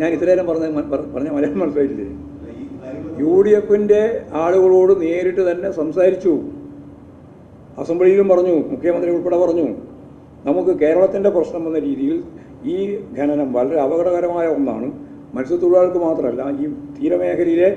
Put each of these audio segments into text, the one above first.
ഞാൻ ഇത്രയേരം പറഞ്ഞ പറഞ്ഞ മലയാളം മനസ്സിലായില്ലേ യു ഡി എഫിന്റെ ആളുകളോട് നേരിട്ട് തന്നെ സംസാരിച്ചു. അസംബ്ലിയിലും പറഞ്ഞു മുഖ്യമന്ത്രി ഉൾപ്പെടെ പറഞ്ഞു. നമുക്ക് കേരളത്തിന്റെ പ്രശ്നം എന്ന രീതിയിൽ ഈ ഖനനം വളരെ അപകടകരമായ ഒന്നാണ്. മത്സ്യത്തൊഴിലാളികൾക്ക് മാത്രമല്ല ഈ തീരമേഖലയിലെ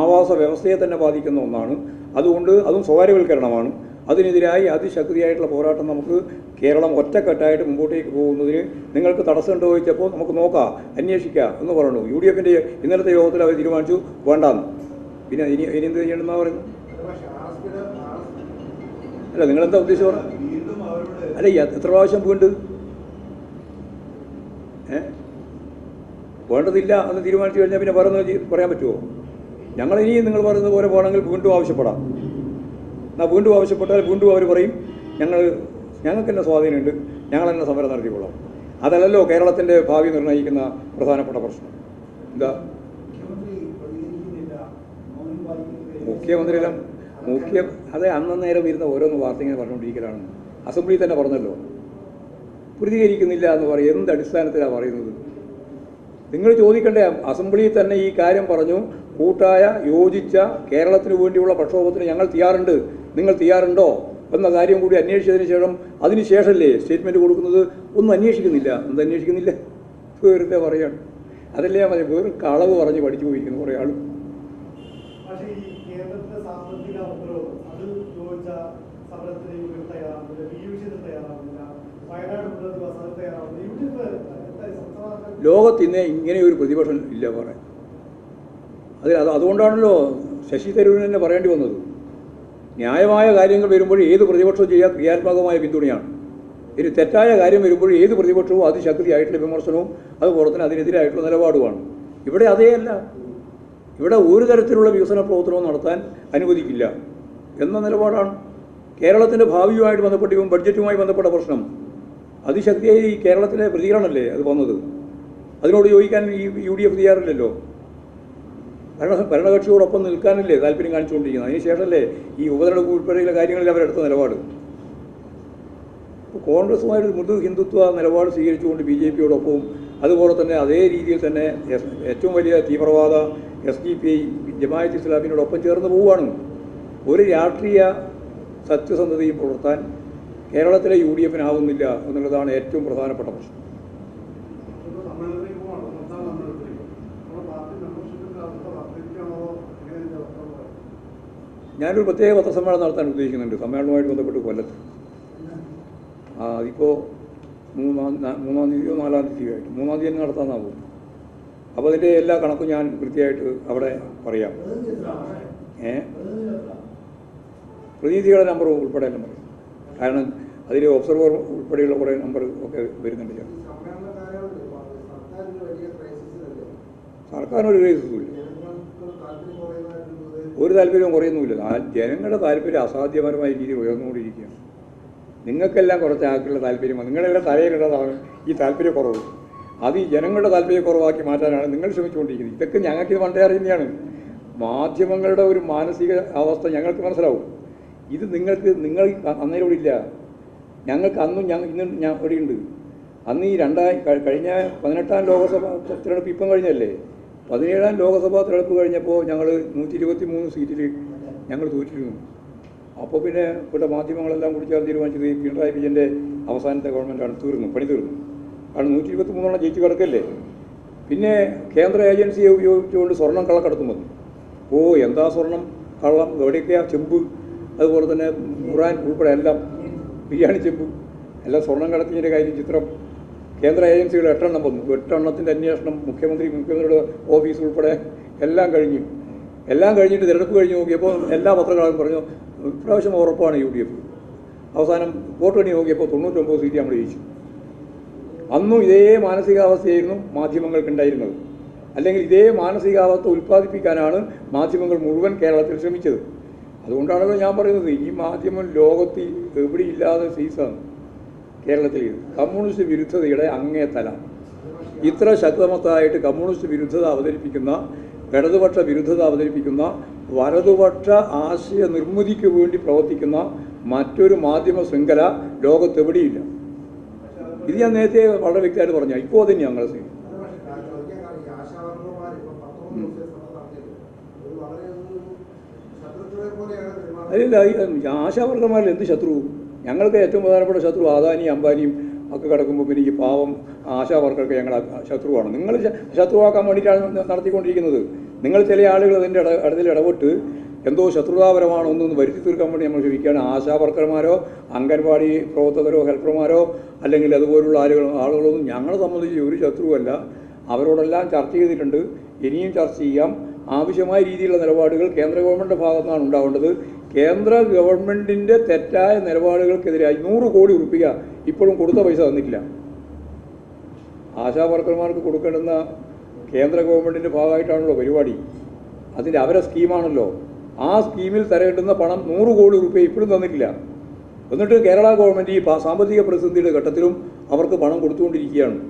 ആവാസ വ്യവസ്ഥയെ തന്നെ ബാധിക്കുന്ന ഒന്നാണ്. അതുകൊണ്ട് അതും സ്വകാര്യവൽക്കരണമാണ്. അതിനെതിരായി അതിശക്തിയായിട്ടുള്ള പോരാട്ടം നമുക്ക് കേരളം ഒറ്റക്കെട്ടായിട്ട് മുമ്പോട്ടേക്ക് പോകുന്നതിന് നിങ്ങൾക്ക് തടസ്സമുണ്ടോ ചോദിച്ചപ്പോൾ നമുക്ക് നോക്കാം അന്വേഷിക്കാം എന്ന് പറഞ്ഞു. യു ഡി എഫിന്റെ ഇന്നലത്തെ യോഗത്തിൽ അവർ തീരുമാനിച്ചു വേണ്ടാന്ന്. പിന്നെ ഇനി ഇനി എന്ത് ചെയ്യണമെന്നാണ് പറയുന്നത്? അല്ല നിങ്ങളെന്താ ഉദ്ദേശിച്ച് പറ അല്ല എത്ര പ്രാവശ്യം വീണ്ട്? ഏ? വേണ്ടതില്ല എന്ന് തീരുമാനിച്ചു കഴിഞ്ഞാൽ പിന്നെ പറയുന്നത് പറയാൻ പറ്റുമോ? ഞങ്ങൾ ഇനിയും നിങ്ങൾ പറയുന്നത് പോലെ പോകണമെങ്കിൽ വീണ്ടും ആവശ്യപ്പെടാം. എന്നാൽ വീണ്ടും ആവശ്യപ്പെട്ടാൽ വീണ്ടും അവർ പറയും ഞങ്ങൾ ഞങ്ങൾക്ക് തന്നെ സ്വാധീനമുണ്ട്. ഞങ്ങൾ തന്നെ സമരം നടത്തിക്കൊള്ളാം അതല്ലല്ലോ കേരളത്തിന്റെ ഭാവി നിർണയിക്കുന്ന പ്രധാനപ്പെട്ട പ്രശ്നം. എന്താ? മുഖ്യമന്ത്രി പ്രതികരിക്കുന്നില്ല മൗനം പാലിക്കുന്നത് മുഖ്യമന്ത്രിയിലും മുഖ്യ അതെ അന്നേരം ഇരുന്ന ഓരോന്ന് വാർത്ത ഇങ്ങനെ പറഞ്ഞുകൊണ്ടിരിക്കലാണ്. അസംബ്ലിയിൽ തന്നെ പറഞ്ഞല്ലോ. പ്രതികരിക്കുന്നില്ല എന്ന് പറയും. എന്ത് അടിസ്ഥാനത്തിലാണ് പറയുന്നത്? നിങ്ങൾ ചോദിക്കണ്ടേ അസംബ്ലിയിൽ തന്നെ ഈ കാര്യം പറഞ്ഞു കൂട്ടായ യോജിച്ച കേരളത്തിന് വേണ്ടിയുള്ള പ്രക്ഷോഭത്തിന് ഞങ്ങൾ തയ്യാറുണ്ട്. നിങ്ങൾ തയ്യാറുണ്ടോ എന്ന കാര്യം കൂടി അന്വേഷിച്ചതിന് ശേഷം അതിന് ശേഷമല്ലേ സ്റ്റേറ്റ്മെന്റ് കൊടുക്കുന്നത്? ഒന്നും അന്വേഷിക്കുന്നില്ല. എന്ത് അന്വേഷിക്കുന്നില്ല? വെറുതെ പറയാണ്. അതല്ലേ ഞാൻ പറയാം വെറും കളവ് പറഞ്ഞ് പഠിച്ചു പോയിരിക്കുന്നു കുറേ ആളും. ലോകത്ത് ഇന്ന് ഇങ്ങനെ ഒരു പ്രതിപക്ഷം ഇല്ല പറയാൻ. അതിൽ അത് അതുകൊണ്ടാണല്ലോ ശശി തരൂരിന് തന്നെ പറയേണ്ടി വന്നത്. ന്യായമായ കാര്യങ്ങൾ വരുമ്പോൾ ഏത് പ്രതിപക്ഷവും ചെയ്യാൻ ക്രിയാത്മകമായ പിന്തുണയാണ്. ഇനി തെറ്റായ കാര്യം വരുമ്പോൾ ഏത് പ്രതിപക്ഷവും അതിശക്തിയായിട്ടുള്ള വിമർശനവും അതുപോലെ തന്നെ അതിനെതിരായിട്ടുള്ള നിലപാടുമാണ്. ഇവിടെ അതേയല്ല. ഇവിടെ ഒരു തരത്തിലുള്ള വികസന പ്രവർത്തനവും നടത്താൻ അനുവദിക്കില്ല എന്ന നിലപാടാണ്. കേരളത്തിന്റെ ഭാവിയുമായിട്ട് ബന്ധപ്പെട്ട് ബഡ്ജറ്റുമായി ബന്ധപ്പെട്ട പ്രശ്നം. അതിശക്തിയായി കേരളത്തിലെ പ്രതികരണമല്ലേ അത് വന്നത്? അതിനോട് ചോദിക്കാൻ ഈ യു ഡി എഫ് തയ്യാറില്ലല്ലോ? ഭരണ ഭരണകക്ഷിയോടൊപ്പം നിൽക്കാനല്ലേ താല്പര്യം കാണിച്ചുകൊണ്ടിരിക്കുന്നത്? അതിന് ശേഷമല്ലേ ഈ ഉപതെരഞ്ഞെടുപ്പ് ഉൾപ്പെടെയുള്ള കാര്യങ്ങളിൽ അവരെടുത്ത നിലപാട്? കോൺഗ്രസുമായിട്ട് മൃദു ഹിന്ദുത്വ നിലപാട് സ്വീകരിച്ചുകൊണ്ട് ബി ജെ പിയോടൊപ്പവും അതുപോലെ തന്നെ അതേ രീതിയിൽ തന്നെ ഏറ്റവും വലിയ തീവ്രവാദ S D P I Jamaat ഇസ്ലാമിനോടൊപ്പം ചേർന്ന് പോവുകയാണ്. ഒരു രാഷ്ട്രീയ സത്യസന്ധതയും പുലർത്താൻ കേരളത്തിലെ യു ഡി എഫിനാവുന്നില്ല എന്നുള്ളതാണ് ഏറ്റവും പ്രധാനപ്പെട്ട പ്രശ്നം. ഞാനൊരു പ്രത്യേക പത്രസമ്മേളനം നടത്താൻ ഉദ്ദേശിക്കുന്നുണ്ട്. സമ്മേളനവുമായിട്ട് ബന്ധപ്പെട്ട് കൊല്ലത്ത്. അതിപ്പോൾ മൂന്നാം മൂന്നാം തീയതിയോ നാലാം തീയതിയോ ആയിട്ട്. മൂന്നാം തീയതി നടത്താമെന്നാകും അപ്പോൾ അതിന്റെ എല്ലാ കണക്കും ഞാൻ കൃത്യമായിട്ട് അവിടെ പറയാം. ഏ? പ്രതിനിധികളുടെ നമ്പർ ഉൾപ്പെടെ എല്ലാം പറയും. കാരണം അതിൽ ഒബ്സർവർ ഉൾപ്പെടെയുള്ള കുറേ നമ്പർ ഒക്കെ വരുന്നുണ്ട് ചേർന്ന് സർക്കാരിനൊരു ക്രൈസിസും ഇല്ല. ഒരു താല്പര്യവും കുറയുന്നുമില്ല. ജനങ്ങളുടെ താല്പര്യം അസാധ്യപരമായ രീതിയിൽ ഉയർന്നുകൊണ്ടിരിക്കുകയാണ്. നിങ്ങൾക്കെല്ലാം കുറച്ച് ആൾക്കുള്ള താല്പര്യമാണ്. നിങ്ങളെല്ലാം തലയിലുള്ളതാണ് ഈ താല്പര്യക്കുറവ് അത് ഈ ജനങ്ങളുടെ താല്പര്യക്കുറവാക്കി മാറ്റാനാണ് നിങ്ങൾ ശ്രമിച്ചുകൊണ്ടിരിക്കുന്നത്. ഇതൊക്കെ ഞങ്ങൾക്ക് പണ്ടേ അറിയുന്നതാണ്. മാധ്യമങ്ങളുടെ ഒരു മാനസിക അവസ്ഥ ഞങ്ങൾക്ക് മനസ്സിലാവും. ഇത് നിങ്ങൾക്ക് നിങ്ങൾ അന്നേരം ഇല്ല. ഞങ്ങൾക്ക് അന്നും ഞങ്ങൾ ഇന്നും ഞാൻ ഇവിടെയുണ്ട്. അന്ന് ഈ രണ്ടായി കഴി- കഴിഞ്ഞ പതിനെട്ടാം ലോകസഭ തിരഞ്ഞെടുപ്പ് ഇപ്പം കഴിഞ്ഞല്ലേ പതിനേഴാം ലോകസഭാ തിരഞ്ഞെടുപ്പ് കഴിഞ്ഞപ്പോൾ ഞങ്ങൾ നൂറ്റി ഇരുപത്തി മൂന്ന് സീറ്റിൽ ഞങ്ങൾ തോറ്റിരുന്നു. അപ്പോൾ പിന്നെ ഇവിടെ മാധ്യമങ്ങളെല്ലാം കൂടി ചേർന്ന് തീരുമാനിച്ചത് പിണറായി വിജയന്റെ അവസാനത്തെ ഗവൺമെന്റാണ് തീർന്നു പണി തീർന്നു. കാരണം നൂറ്റി ഇരുപത്തി മൂന്നോളം ജയിച്ചു കിടക്കല്ലേ? പിന്നെ കേന്ദ്ര ഏജൻസിയെ ഉപയോഗിച്ചുകൊണ്ട് സ്വർണം കള്ളക്കടത്തും വന്നു. ഓ എന്താ സ്വർണം? കള്ളം എവിടെയൊക്കെയാ ചെമ്പ്? അതുപോലെ തന്നെ ഖുറാൻ ഉൾപ്പെടെ എല്ലാം ബിരിയാണി ചെമ്പ്. എല്ലാം സ്വർണം കടത്തിന്റെ കാര്യം ചിത്രം. കേന്ദ്ര ഏജൻസികൾ എട്ടെണ്ണം വന്നു എട്ടെണ്ണത്തിന്റെ അന്വേഷണം മുഖ്യമന്ത്രി മുഖ്യമന്ത്രിയുടെ ഓഫീസ് ഉൾപ്പെടെ എല്ലാം കഴിഞ്ഞു. എല്ലാം കഴിഞ്ഞിട്ട് തിരഞ്ഞെടുപ്പ് കഴിഞ്ഞ് നോക്കിയപ്പോൾ എല്ലാ പത്രങ്ങളും പറഞ്ഞു ഇപ്രാവശ്യം ഉറപ്പാണ് യു ഡി എഫ്. അവസാനം വോട്ട് എണ്ണി നോക്കിയപ്പോൾ തൊണ്ണൂറ്റൊമ്പത് സീറ്റ് നമ്മൾ ജയിച്ചു. അന്നും ഇതേ മാനസികാവസ്ഥയായിരുന്നു മാധ്യമങ്ങൾക്കുണ്ടായിരുന്നത്. അല്ലെങ്കിൽ ഇതേ മാനസികാവസ്ഥ ഉൽപ്പാദിപ്പിക്കാനാണ് മാധ്യമങ്ങൾ മുഴുവൻ കേരളത്തിൽ ശ്രമിച്ചത്. അതുകൊണ്ടാണല്ലോ ഞാൻ പറയുന്നത് ഈ മാധ്യമം ലോകത്ത് എവിടെയില്ലാതെ സീസാണ്. കേരളത്തിൽ കമ്മ്യൂണിസ്റ്റ് വിരുദ്ധതയുടെ അങ്ങേ തല ഇത്ര ശക്തമത്തായിട്ട് കമ്മ്യൂണിസ്റ്റ് വിരുദ്ധത അവതരിപ്പിക്കുന്ന ഇടതുപക്ഷ വിരുദ്ധത അവതരിപ്പിക്കുന്ന വലതുപക്ഷ ആശയ നിർമ്മിതിക്ക് വേണ്ടി പ്രവർത്തിക്കുന്ന മറ്റൊരു മാധ്യമ ശൃംഖല ലോകത്തെവിടെയില്ല ഇത് ഞാൻ നേരത്തെ വളരെ വ്യക്തമായിട്ട് പറഞ്ഞു ഇപ്പോൾ അതിന് തന്നെയാണ് ഞങ്ങളുടെ സ്ഥിതി അല്ല ആശാവർക്കന്മാരിൽ എന്ത് ശത്രു ഞങ്ങൾക്ക് ഏറ്റവും പ്രധാനപ്പെട്ട ശത്രു ആദാനിയും അംബാനിയും ഒക്കെ കിടക്കുമ്പോൾ പിന്നെ ഈ പാവം ആശാവർക്കർക്ക് ഞങ്ങൾ ശത്രുവാണ്. നിങ്ങൾ ശത്രുവാക്കാൻ വേണ്ടിയിട്ടാണ് നടത്തിക്കൊണ്ടിരിക്കുന്നത്. നിങ്ങൾ ചില ആളുകൾ അതിന്റെ ഇട ഇടത്തിൽ ഇടപെട്ട് എന്തോ ശത്രുതാപരമാണോ ഒന്നൊന്ന് വരുത്തി തീർക്കാൻ വേണ്ടി നമ്മൾ ശ്രമിക്കുകയാണ്. ആശാവർക്കർമാരോ അംഗൻവാടി പ്രവർത്തകരോ ഹെൽപ്പർമാരോ അല്ലെങ്കിൽ അതുപോലുള്ള ആളുകൾ ആളുകളൊന്നും ഞങ്ങളെ സംബന്ധിച്ച് ഒരു ശത്രുവല്ല. അവരോടെല്ലാം ചർച്ച ചെയ്തിട്ടുണ്ട്. ഇനിയും ചർച്ച ചെയ്യാം. ആവശ്യമായ രീതിയിലുള്ള നിലപാടുകൾ കേന്ദ്ര ഗവൺമെന്റ് ഭാഗത്തു നിന്നാണ് ഉണ്ടാവേണ്ടത്. കേന്ദ്ര ഗവൺമെന്റിന്റെ തെറ്റായ നിലപാടുകൾക്കെതിരായി നൂറ് കോടി ഉറപ്പിക്കുക ഇപ്പോഴും കൊടുത്ത പൈസ തന്നിട്ടില്ല. ആശാ വർക്കർമാർക്ക് കൊടുക്കേണ്ടുന്ന കേന്ദ്ര ഗവൺമെന്റിന്റെ ഭാഗമായിട്ടാണല്ലോ പരിപാടി. അതിന്റെ അവരെ സ്കീമാണല്ലോ. ആ സ്കീമിൽ തരേണ്ടുന്ന പണം നൂറ് കോടി റുപ്യ ഇപ്പോഴും തന്നിട്ടില്ല. എന്നിട്ട് കേരള ഗവൺമെന്റ് ഈ സാമ്പത്തിക പ്രതിസന്ധിയുടെ ഘട്ടത്തിലും അവർക്ക് പണം കൊടുത്തുകൊണ്ടിരിക്കുകയാണ്.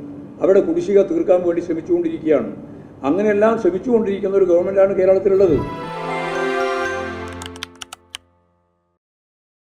അവരുടെ കുടിശ്ശിക തീർക്കാൻ വേണ്ടി ശ്രമിച്ചുകൊണ്ടിരിക്കുകയാണ്. അങ്ങനെയെല്ലാം ശ്രമിച്ചുകൊണ്ടിരിക്കുന്ന ഒരു ഗവൺമെന്റാണ് കേരളത്തിലുള്ളത്.